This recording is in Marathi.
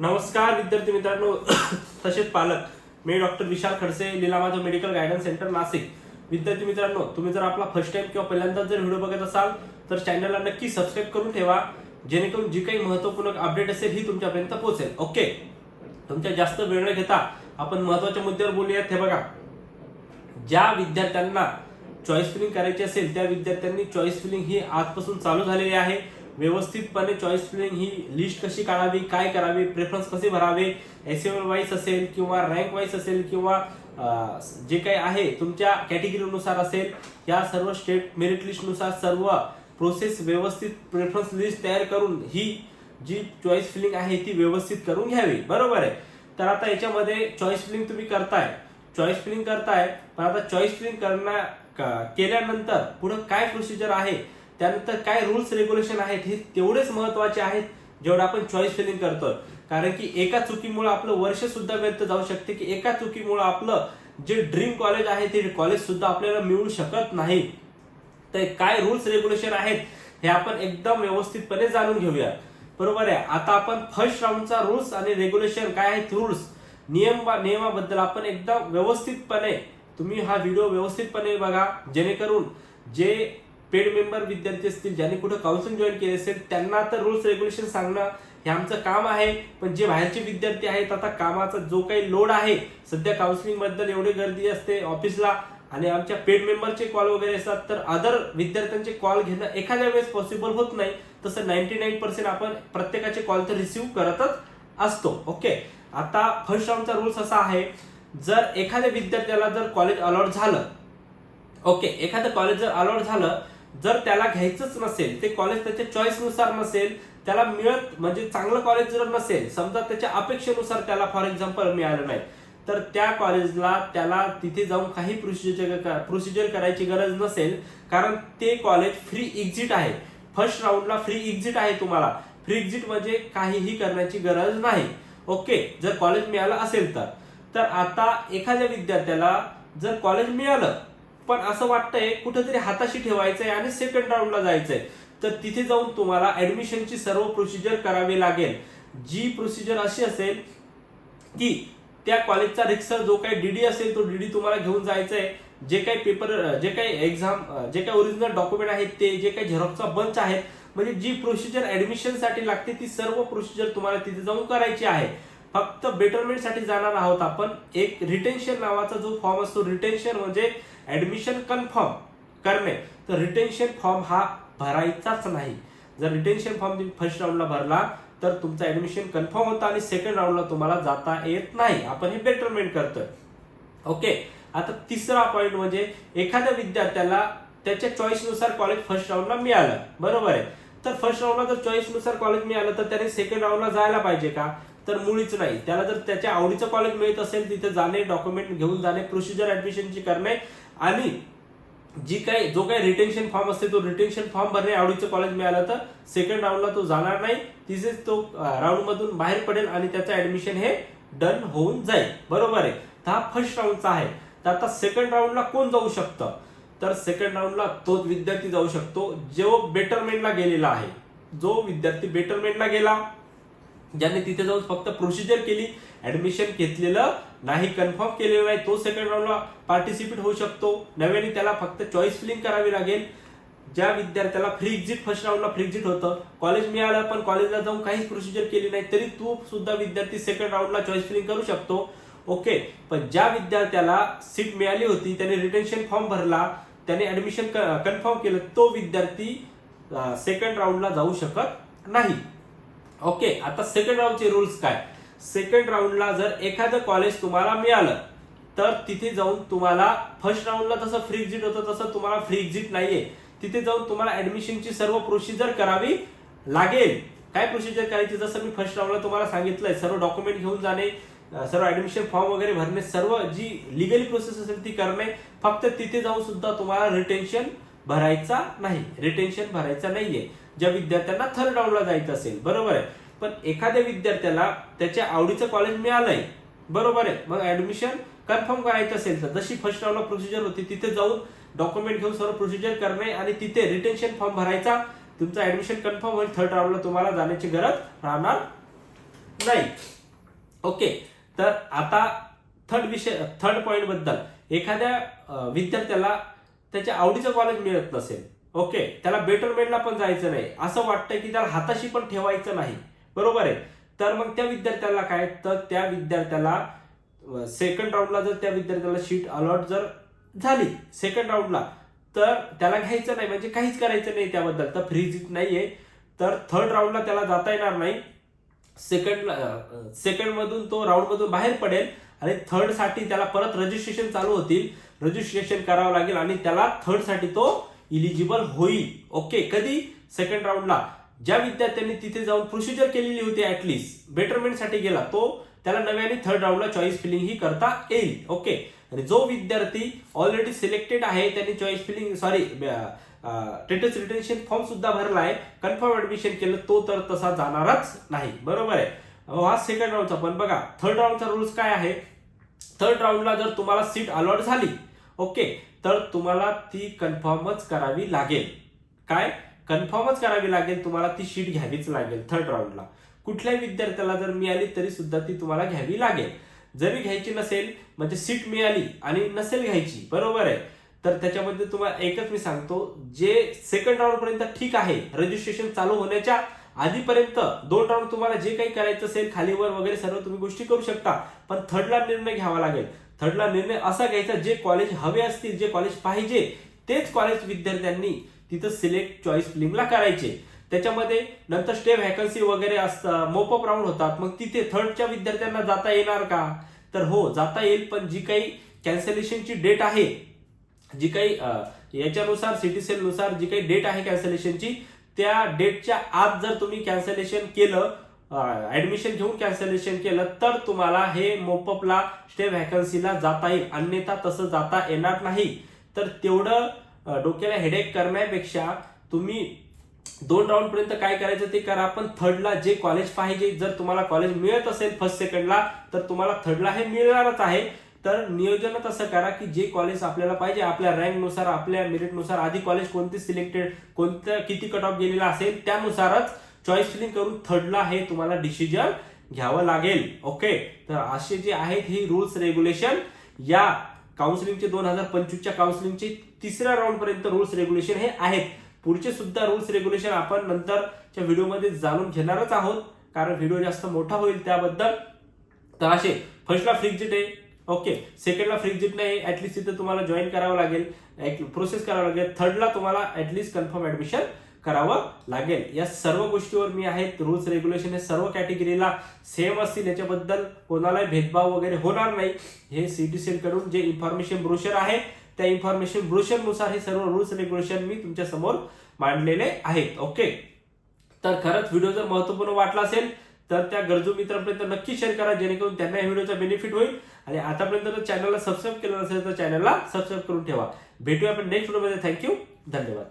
नमस्कार विद्यार्थी मित्रांनो. तसेच पालक मी doctor Vishal Khadse Leelamadhav medical guidance centre Nashik. विद्यार्थी मित्रांनो तुम्ही जर आपला फर्स्ट टाइम किंवा पहिल्यांदाच जर व्हिडिओ बघत असाल तर चॅनलला नक्की सबस्क्राईब करून ठेवा. जेणेकरून जी काही महत्त्वपूर्ण अपडेट असेल ही तुमच्यापर्यंत पोहोचेल. ओके तुमच्या जास्त वेळ न घेता आपण महत्त्वाच्या मुद्द्यावर बोलूयात. हे बघा. ज्या विद्यार्थ्यांना चॉईस फिलिंग करायची असेल त्या विद्यार्थ्यांनी चॉईस फिलिंग ही आजपासून चालू झालेली आहे. व्यवस्थितपणे चॉईस फिलिंग ही लिस्ट कशी काढावी काय करावी प्रेफरन्स कसे भरावे एस एम वाईज असेल किंवा रँक वाईज असेल किंवा जे काही आहे तुमच्या कॅटेगरीनुसार असेल या सर्व स्टेट मेरिट लिस्टनुसार सर्व प्रोसेस व्यवस्थित प्रेफरन्स लिस्ट तयार करून ही जी चॉईस फिलिंग आहे ती व्यवस्थित करून घ्यावी. बरोबर आहे? तर आता याच्यामध्ये चॉईस फिलिंग तुम्ही करताय. चॉईस फिलिंग करताय पण आता चॉईस फिलिंग करण्या क- केल्यानंतर पुढे काय प्रोसिजर आहे? त्यानंतर काय रूल्स रेग्युलेशन आहेत हे तेवढेच महत्त्वाचे आहेत जेवढं आपण चॉईस फिलिंग करतो कारण की एका चुकीमुळे आपलं वर्ष सुद्धा व्यर्थ जाऊ शकते की एका चुकीमुळे आपलं जे ड्रीम कॉलेज आहे ते कॉलेज सुद्धा आपल्याला मिळू शकत नाही. तर काय रूल्स रेग्युलेशन आहेत हे आपण एकदम व्यवस्थितपणे जाणून घेऊया. बरोबर आहे? आता आपण फर्स्ट राऊंडचा रूल्स आणि रेग्युलेशन काय आहेत रूल्स नियम नियमाबद्दल आपण एकदम व्यवस्थितपणे तुम्ही हा व्हिडिओ व्यवस्थितपणे बघा. जेणेकरून जे पेड मेंबर विद्यार्थी असतील ज्यांनी कुठं काउन्सिलिंग जॉईन केले असेल त्यांना तर रूल्स रेग्युलेशन सांगणं हे आमचं काम आहे. पण जे बाहेरचे विद्यार्थी आहेत आता कामाचा जो काही लोड आहे सध्या काउन्सिलिंगबद्दल एवढी गर्दी असते ऑफिसला आणि आमच्या पेड मेंबरचे कॉल वगैरे असतात तर अदर विद्यार्थ्यांचे कॉल घेणं एखाद्या वेळेस पॉसिबल होत नाही. तसं नाईन्टी नाईन पर्सेंट आपण प्रत्येकाचे कॉल तर रिसिव्ह करतच असतो. ओके आता फर्स्ट राऊंडचा रूल्स असा आहे जर एखाद्या विद्यार्थ्याला जर कॉलेज अलॉट झालं ओके एखादं कॉलेज जर अलॉट झालं जर त्याला घ्यायचंच नसेल ते कॉलेज त्याच्या चॉईसनुसार नसेल त्याला मिळत म्हणजे चांगलं कॉलेज जर नसेल समजा त्याच्या अपेक्षेनुसार त्याला फॉर एक्झाम्पल मिळालं नाही तर त्या कॉलेजला त्याला तिथे जाऊन काही प्रोसिजर प्रोसिजर करायची गरज नसेल कारण ते कॉलेज फ्री एक्झिट आहे. फर्स्ट राऊंडला फ्री एक्झिट आहे तुम्हाला. फ्री एक्झिट म्हणजे काहीही करण्याची गरज नाही. ओके जर कॉलेज मिळालं असेल तर. तर आता एखाद्या विद्यार्थ्याला जर कॉलेज मिळालं पण असं वाटतंय कुठेतरी हाताशी ठेवायचंय आणि सेकंड राऊंडला जायचंय. तर तिथे जाऊन तुम्हाला ऍडमिशनची सर्व प्रोसिजर करावी लागेल. जी प्रोसिजर अशी असेल की त्या कॉलेजचा रिक्सर जो काही डीडी असेल तो डीडी तुम्हाला घेऊन जायचा आहे जे काही पेपर जे काही एक्झाम जे काही ओरिजिनल डॉक्युमेंट आहेत ते जे काही झेरॉक्सचा बंच आहेत म्हणजे जी प्रोसिजर ऍडमिशनसाठी लागते ती सर्व प्रोसिजर तुम्हाला तिथे जाऊन करायची आहे. फक्त बेटरमेंटसाठी जाणार आहोत आपण. एक रिटेन्शन नावाचा जो फॉर्म असतो रिटेन्शन म्हणजे ऍडमिशन कन्फर्म करणे. तर रिटेन्शन फॉर्म हा भरायचाच नाही. जर रिटेन्शन फॉर्म तुम्ही फर्स्ट राऊंडला भरला तर तुमचं ऍडमिशन कन्फर्म होतं आणि सेकंड राऊंडला तुम्हाला जाता येत नाही. आपण हे बेटरमेंट करतोय. ओके आता तिसरा पॉईंट म्हणजे एखाद्या विद्यार्थ्याला त्याच्या चॉईसनुसार कॉलेज फर्स्ट राऊंडला मिळालं. बरोबर आहे? तर फर्स्ट राऊंडला जर चॉईसनुसार कॉलेज मिळालं तर त्याने सेकंड राऊंडला जायला पाहिजे का? तर मुळीच नाही. त्याला जर त्याच्या आवडीचं कॉलेज मिळत असेल तिथे जाणे डॉक्युमेंट घेऊन जाणे प्रोसिजर ऍडमिशनची करणे आणि जी काही जो काही रिटेन्शन फॉर्म असते तो रिटेन्शन फॉर्म भरणे आवडीचं कॉलेज मिळालं तर सेकंड राऊंडला तो जाणार नाही. तिथेच तो राऊंडमधून बाहेर पडेल आणि त्याचं ऍडमिशन हे डन होऊन जाईल. बरोबर आहे? तर हा फर्स्ट राऊंडचा आहे. तर आता सेकंड राऊंडला कोण जाऊ शकतं? तर सेकंड राऊंडला तोच विद्यार्थी जाऊ शकतो जो बेटरमेंटला गेलेला आहे. जो विद्यार्थी बेटरमेंटला गेला ज्यांनी तिथे जाऊन फक्त प्रोसिजर केली ऍडमिशन घेतलेलं नाही कन्फर्म केलेलं नाही तो सेकंड राऊंडला पार्टिसिपेट होऊ शकतो. नव्याने त्याला फक्त चॉईस फिलिंग करावी लागेल. ज्या विद्यार्थ्याला फ्री एक्झिट फर्स्ट राऊंडला फ्री एक्झिट होतं. कॉलेज मिळालं पण कॉलेजला जाऊन काहीच प्रोसिजर केली नाही तरी तो सुद्धा विद्यार्थी सेकंड राऊंडला चॉईस फिलिंग करू शकतो. ओके पण ज्या विद्यार्थ्याला सीट मिळाली होती त्याने रिटेन्शन फॉर्म भरला त्याने ऍडमिशन कन्फर्म केलं तो विद्यार्थी सेकंड राऊंडला जाऊ शकत नाही. ओके आता सेकंड राऊंडचे रूल्स काय? सेकंड राऊंडला जर एखादं कॉलेज तुम्हाला मिळालं तर तिथे जाऊन तुम्हाला फर्स्ट राऊंडला जसं फ्री एक्झिट होतं तसं तुम्हाला फ्री एक्झिट नाहीये. तिथे जाऊन तुम्हाला ऍडमिशनची सर्व प्रोसिजर करावी लागेल. काय प्रोसिजर करायची? जसं मी फर्स्ट राऊंडला तुम्हाला सांगितलंय सर्व डॉक्युमेंट घेऊन जाणे सर्व ऍडमिशन फॉर्म वगैरे भरणे सर्व जी लिगली प्रोसेस असेल ती करणे फक्त तिथे जाऊन सुद्धा तुम्हाला रिटेन्शन भरायचा नाही. रिटेन्शन भरायचा नाहीये. ज्या विद्यार्थ्यांना थर्ड राऊंडला जायचं असेल बरोबर आहे? पण एखाद्या विद्यार्थ्याला त्याच्या आवडीचं कॉलेज मिळालंय. बरोबर आहे. मग ऍडमिशन कन्फर्म करायचं असेल तर जशी फर्स्ट राऊंडला प्रोसिजर होती तिथे जाऊन डॉक्युमेंट घेऊन सर्व प्रोसिजर करणे आणि तिथे रिटेन्शन फॉर्म भरायचा. तुमचं ऍडमिशन कन्फर्म होईल. थर्ड राऊंडला तुम्हाला जाण्याची गरज राहणार नाही. ओके तर आता थर्ड विषय थर्ड पॉईंटबद्दल. एखाद्या विद्यार्थ्याला त्याच्या आवडीचं कॉलेज मिळत नसेल. ओके त्याला बेटरमेंटला पण जायचं नाही. असं वाटतं की त्याला हाताशी पण ठेवायचं नाही. बरोबर आहे. तर मग त्या विद्यार्थ्याला काय? तर त्या विद्यार्थ्याला सेकंड राऊंडला जर त्या विद्यार्थ्याला शीट अलॉट जर झाली सेकंड राऊंडला तर त्याला घ्यायचं नाही. म्हणजे काहीच करायचं नाही त्याबद्दल. तर फ्री सीट नाहीये. तर थर्ड राऊंडला त्याला जाता येणार नाही. सेकंड सेकंड मधून तो राऊंड मधून बाहेर पडेल आणि थर्डसाठी त्याला परत रजिस्ट्रेशन चालू होतील. रजिस्ट्रेशन करावं लागेल आणि त्याला थर्डसाठी तो इलिजिबल होईल. ओके कधी? सेकंड राऊंडला ज्या विद्यार्थ्यांनी तिथे जाऊन प्रोसिजर केलेली होती ऍटलिस्ट बेटरमेंटसाठी गेला तो त्याला नव्याने थर्ड राऊंडला चॉईस फिलिंग ही करता येईल. ओके आणि जो विद्यार्थी ऑलरेडी सिलेक्टेड आहे त्यांनी choice filling sorry status retention form सुद्धा भरला आहे. कन्फर्म ऍडमिशन केलं तो तर तसा जाणारच नाही. बरोबर आहे? हा सेकंड राऊंडचा पण बघा थर्ड राऊंडचा रूल्स काय आहे? थर्ड राऊंडला जर तुम्हाला सीट अलॉट झाली ओके तर तुम्हाला ती कन्फर्मच करावी लागेल. काय? कन्फर्मच करावी लागेल तुम्हाला ती शीट घ्यावीच लागेल थर्ड राऊंडला कुठल्याही विद्यार्थ्याला जर मिळाली तरी सुद्धा ती तुम्हाला घ्यावी लागेल. जरी घ्यायची नसेल म्हणजे सीट मिळाली आणि नसेल घ्यायची बरोबर आहे. तर त्याच्यामध्ये तुम्हाला एकच मी सांगतो जे सेकंड राऊंड पर्यंत ठीक आहे रजिस्ट्रेशन चालू होण्याच्या आधीपर्यंत दोन राऊंड तुम्हाला जे काही करायचं असेल खालीवर वगैरे सर्व तुम्ही गोष्टी करू शकता. पण थर्डला निर्णय घ्यावा लागेल. थर्डला निर्णय असा घ्यायचा जे कॉलेज हवे असतील जे कॉलेज पाहिजे तेच कॉलेज विद्यार्थ्यांनी तिथं सिलेक्ट चॉईस फिलिंगला करायचे. त्याच्यामध्ये नंतर स्टे व्हॅकन्सी वगैरे असतं मोपअप राऊंड होतात. मग तिथे थर्डच्या विद्यार्थ्यांना जाता येणार का? तर हो जाता येईल पण जी काही कॅन्सलेशनची डेट आहे जी काही याच्यानुसार सिटी सेलनुसार जी काही डेट आहे कॅन्सलेशनची त्या डेटच्या आत जर तुम्ही कॅन्सलेशन केलं ऍडमिशन घेऊन कॅन्सलेशन केलं तर तुम्हाला हे मोपअपला स्टे व्हॅकन्सीला जाता येईल. अन्यथा तसं जाता येणार नाही. तर तेवढं डोक्याला हेडेक करण्यापेक्षा तुम्ही दोन राऊंड पर्यंत काय करायचं ते करा पण थर्डला जे कॉलेज पाहिजे जर तुम्हाला कॉलेज मिळत असेल फर्स्ट सेकंडला तर तुम्हाला थर्डला हे मिळणारच आहे. तर नियोजनच असं करा की जे कॉलेज आपल्याला पाहिजे आपल्या रँकनुसार आपल्या मेरिटनुसार आधी कॉलेज कोणते सिलेक्टेड कोणतं किती कट ऑफ गेलेला असेल त्यानुसारच चॉईस फिलिंग करून थर्डला हे तुम्हाला डिसिजन घ्यावं लागेल. ओके तर असे जे आहेत हे रूल्स रेग्युलेशन या काउन्सिलिंगचे दोन हजार पंचवीसच्या काउन्सिलिंगचे तिसऱ्या राऊंड पर्यंत रुल्स रेग्युलेशन हे आहेत. पुढचे सुद्धा रुल्स रेग्युलेशन आपण नंतरच्या व्हिडिओमध्ये जाणून घेणारच आहोत. कारण व्हिडिओ जास्त मोठा होईल त्याबद्दल. तर असे फर्स्टला फ्रिक्जिट आहे. ओके सेकंडला फ्रिक्जिट नाही. ऍटलिस्ट तिथे तुम्हाला जॉईन करावं लागेल. प्रोसेस करावं लागेल. थर्डला तुम्हाला ऍटलिस्ट कन्फर्म ऍडमिशन करावं लागेल. या सर्व गोष्टीवर मी आहेत. रुल्स रेग्युलेशन हे सर्व कॅटेगरीला सेम असतील. याच्याबद्दल कोणालाही भेदभाव वगैरे होणार नाही. हे सीटीसीएलकडून जे इन्फॉर्मेशन ब्रोशर आहे त्या इन्फॉर्मेशन ब्रोशरनुसार हे सर्व रूल्स रेग्युलेशन मी तुमच्यासमोर मांडलेले आहेत. ओके तर खरंच व्हिडिओ जर महत्त्वपूर्ण वाटला असेल तर त्या गरजू मित्रांपर्यंत नक्की शेअर करा जेणेकरून त्यांना या व्हिडिओचा बेनिफिट होईल. आणि आतापर्यंत जर चॅनलला सबस्क्राईब केलं नसेल तर चॅनलला सबस्क्राईब करून ठेवा. भेटूया आपण नेक्स्ट व्हिडिओमध्ये थँक्यू धन्यवाद.